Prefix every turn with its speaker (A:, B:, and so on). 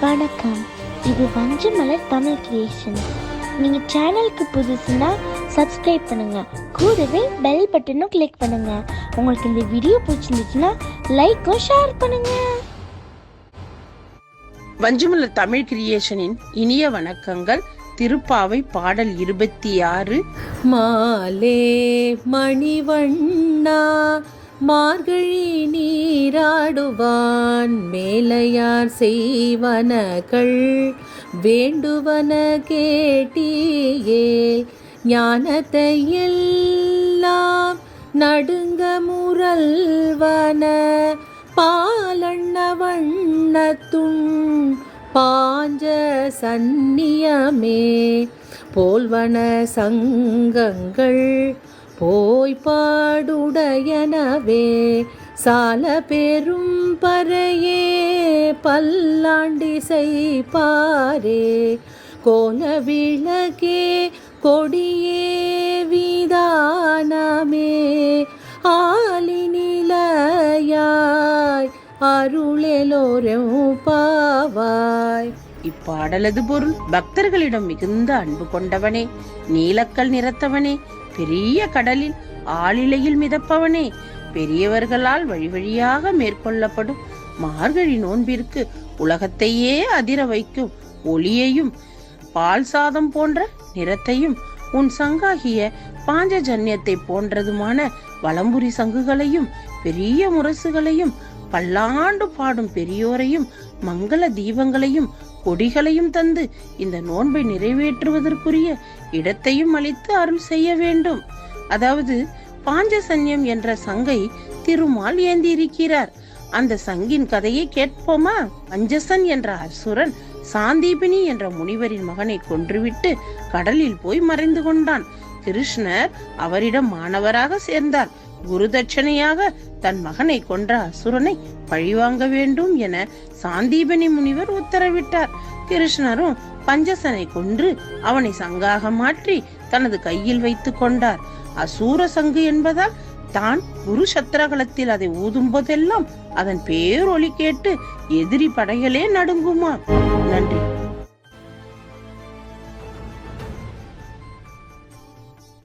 A: வணக்கம். இது வஞ்சமலர் தமிழ் கிரியேஷன் நீங்கள் சேனலுக்கு புதுசுன்னா சப்ஸ்கிரைப் பண்ணுங்க. கூடவே பெல் பட்டனும் கிளிக் பண்ணுங்க. உங்களுக்கு இந்த வீடியோ பிடிச்சிருந்துச்சுன்னா லைக்கும் ஷேர் பண்ணுங்க.
B: வஞ்சுமலர் தமிழ் கிரியேஷனின் இனிய வணக்கங்கள். திருப்பாவை பாடல் இருபத்தி ஆறு.
C: மாலே மணிவண்ணா மார்கழி நீராடுவான் மேலையார் செய்வனகள் வேண்டுவன கேட்டியே. ஞானத்தை எல்லாம் நடுங்க முரல்வன பாலண்ண வண்ணத்துண் பாஞ்ச சந்நியமே. போல்வன சங்கங்கள் போய் பாடுடையனவே சால பெரும் பறையே பல்லாண்டி செய்பாரே கோல விளக்கே கொடியே விதானமே ஆலி நிலையாய் அருளெலோரும் பாவாய்.
B: இப்பாடலது பொருள்? பக்தர்களிடம் மிகுந்த அன்பு கொண்டவனே நீலக்கல் நிறத்தவனே பெரிய கடலில் ஆளிலையில் மிதப்பவனே. பெரியவர்களால் வழி வழியாக மேற்கொள்ளப்படும் மார்கழி நோன்பிற்கு உலகத்தையே அதிர வைக்கும் ஒளியையும் பால் சாதம் போன்ற நிறத்தையும் உன் சங்காகிய பாஞ்சஜன்யத்தை போன்றதுமான வலம்புரி சங்குகளையும் பெரிய முரசுகளையும் பல்லாண்டு பாடும் பெரியோரையும் மங்கள தீபங்களையும் கொடிகளையும் தந்து இந்த நோன்பை நிறைவேற்றுவதற்குரிய இடத்தையும் அளித்து அருள் செய்ய வேண்டும். அதாவது பாஞ்சசன்யம் என்ற சங்கை திருமால் ஏந்தி இருக்கிறார் அந்த சங்கின் கதையை கேட்போமா? பஞ்சசன் என்ற அசுரன் சாந்தீபினி என்ற முனிவரின் மகனை கொன்றுவிட்டு கடலில் போய் மறைந்து கொண்டான். கிருஷ்ணர் அவரிடம் மாணவராக சேர்ந்தார். குரு தட்சணையாக தன் மகனை கொன்ற அசுரனை பழிவாங்க வேண்டும் என சாந்தீபனி முனிவர் உத்தரவிட்டார். கிருஷ்ணரும் பஞ்சசனை கொன்று அவனை சங்காக மாற்றி தனது கையில் வைத்துக் கொண்டார். அசூர சங்கு என்பதால் தான் குரு சத்திரகலத்தில் அதை ஊதும் போதெல்லாம் அதன் பேரொலி கேட்டு எதிரி படைகளே நடுங்குமா? நன்றி.